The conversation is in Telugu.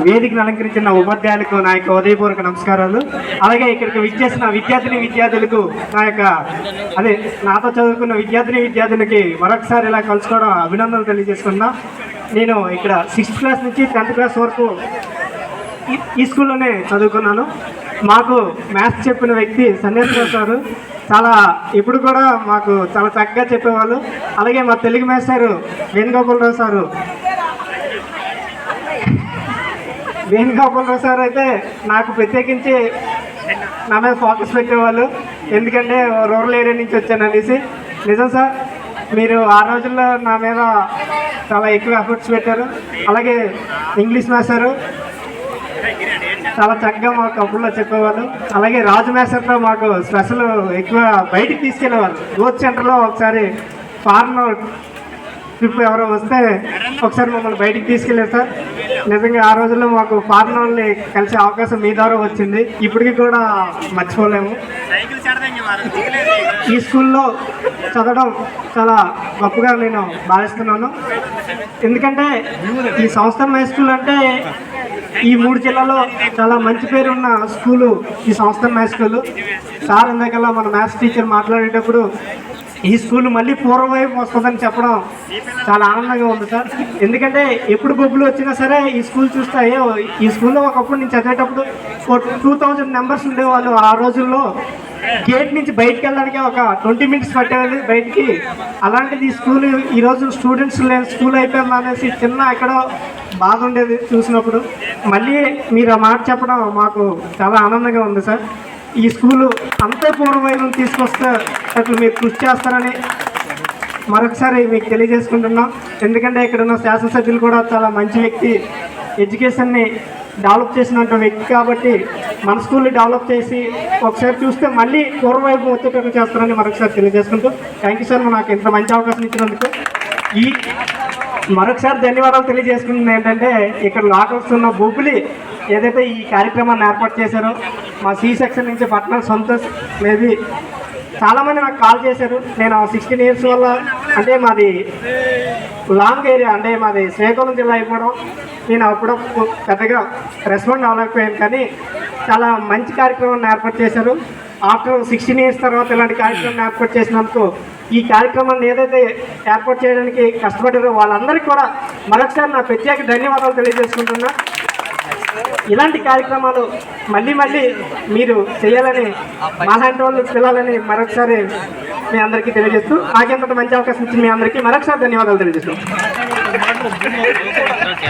వేదికను అలంకరించిన ఉపాధ్యాయులకు నా యొక్క ఉదయపూర్వక నమస్కారాలు. అలాగే ఇక్కడికి విచ్చేసిన విద్యార్థిని విద్యార్థులకు నా యొక్క అదే నాతో చదువుకున్న విద్యార్థిని విద్యార్థులకి మరొకసారి ఇలా కలుసుకోవడం అభినందనలు తెలియజేసుకున్నా నేను ఇక్కడ సిక్స్త్ క్లాస్ నుంచి టెన్త్ క్లాస్ వరకు ఈ- స్కూల్లోనే చదువుకున్నాను. మాకు మ్యాథ్స్ చెప్పిన వ్యక్తి సన్యాసరావు సారు. చాలా ఇప్పుడు కూడా మాకు చాలా చక్కగా చెప్పేవాళ్ళు. అలాగే మా తెలుగు మాస్టారు వేణుగోపాలరావు సారు. వేణుగోపాలరావు సార్ అయితే నాకు ప్రత్యేకించి నా మీద ఫోకస్ పెట్టేవాళ్ళు. ఎందుకంటే రూరల్ ఏరియా నుంచి వచ్చాను అనేసి. నిజం సార్ మీరు ఆ రోజుల్లో నా మీద చాలా ఎక్కువ ఎఫర్ట్స్ పెట్టారు. అలాగే ఇంగ్లీష్ మాస్టారు చాలా చక్కగా మాకు కబుర్లో చెప్పేవాళ్ళు. అలాగే రాజు మేసర్తో మాకు స్పెషల్ ఎక్కువ బయటికి తీసుకెళ్ళేవాళ్ళు. యూత్ సెంటర్లో ఒకసారి ఫారెన్ ట్రిప్ ఎవరో వస్తే ఒకసారి మమ్మల్ని బయటికి తీసుకెళ్ళారు సార్. నిజంగా ఆ రోజుల్లో మాకు ఫారెన్ వాళ్ళని కలిసే అవకాశం మీ ద్వారా వచ్చింది. ఇప్పటికీ కూడా మర్చిపోలేము. ఈ స్కూల్లో చదవడం చాలా గొప్పగా నేను భావిస్తున్నాను. ఎందుకంటే ఈ సంవత్సరం హై స్కూల్ అంటే ఈ మూడు జిల్లాలో చాలా మంచి పేరు ఉన్న స్కూలు ఈ సంవత్సరం హై స్కూల్. సార్ ఇందాకల్లా మన మ్యాథ్స్ టీచర్ మాట్లాడేటప్పుడు ఈ స్కూల్ మళ్ళీ పూర్వం వైపు వస్తుందని చెప్పడం చాలా ఆనందంగా ఉంది సార్. ఎందుకంటే ఎప్పుడు బొబ్బులు వచ్చినా సరే ఈ స్కూల్ చూస్తే అయ్యో ఈ స్కూల్లో ఒకప్పుడు నేను చదివేటప్పుడు టూ థౌజండ్ మెంబర్స్ ఉండేవాళ్ళు. ఆ రోజుల్లో గేట్ నుంచి బయటికి వెళ్ళడానికి ఒక ట్వంటీ మినిట్స్ పట్టేది బయటికి. అలాంటిది ఈ స్కూల్ ఈరోజు స్టూడెంట్స్ లేని స్కూల్ అయిపోయింది అనేసి చిన్న ఎక్కడో బాధ ఉండేది చూసినప్పుడు. మళ్ళీ మీరు ఆ మాట చెప్పడం మాకు చాలా ఆనందంగా ఉంది సార్. ఈ స్కూలు అంతే పూర్వవైపు తీసుకొస్తే అట్లా మీరు కృషి చేస్తారని మరొకసారి మీకు తెలియజేసుకుంటున్నాం. ఎందుకంటే ఇక్కడ ఉన్న శాసనసభ్యులు కూడా చాలా మంచి వ్యక్తి. ఎడ్యుకేషన్ని డెవలప్ చేసినట్టు వ్యక్తి కాబట్టి మన స్కూల్ని డెవలప్ చేసి ఒకసారి చూస్తే మళ్ళీ పూర్వవైపు వచ్చేటట్టు చేస్తారని మరొకసారి తెలియజేసుకుంటూ థ్యాంక్ యూ సార్ నాకు ఇంత మంచి అవకాశం ఇచ్చినందుకు. ఈ మరొకసారి ధన్యవాదాలు తెలియజేసుకున్నది ఏంటంటే ఇక్కడ లాకర్స్ బొబ్బులి ఏదైతే ఈ కార్యక్రమాన్ని ఏర్పాటు చేశారో మా సి సెక్షన్ నుంచి పట్నం సంతోష్ మేబీ చాలామంది నాకు కాల్ చేశారు. నేను సిక్స్టీన్ ఇయర్స్ వల్ల అంటే మాది లాంగ్ ఏరియా అంటే మాది శ్రీకాకుళం జిల్లా అయిపోవడం. నేను అప్పుడు పెద్దగా రెస్పాండ్ అవ్వలేకపోయాను కానీ చాలా మంచి కార్యక్రమాన్ని ఏర్పాటు చేశారు. ఆఫ్టర్ సిక్స్టీన్ ఇయర్స్ తర్వాత ఇలాంటి కార్యక్రమాన్ని ఏర్పాటు చేసినందుకు ఈ కార్యక్రమాన్ని ఏదైతే ఏర్పాటు చేయడానికి కష్టపడారో వాళ్ళందరికీ కూడా మరొకసారి నా ప్రత్యేక ధన్యవాదాలు తెలియజేసుకుంటున్నా. ఇలాంటి కార్యక్రమాలు మళ్ళీ మళ్ళీ మీరు చేయాలని మాలాంటి వాళ్ళు పిల్లాలని మరొకసారి మీ అందరికీ తెలియజేస్తూ నాకెంత మంచి అవకాశం ఇచ్చింది మీ అందరికీ మరొకసారి ధన్యవాదాలు తెలియజేస్తాం.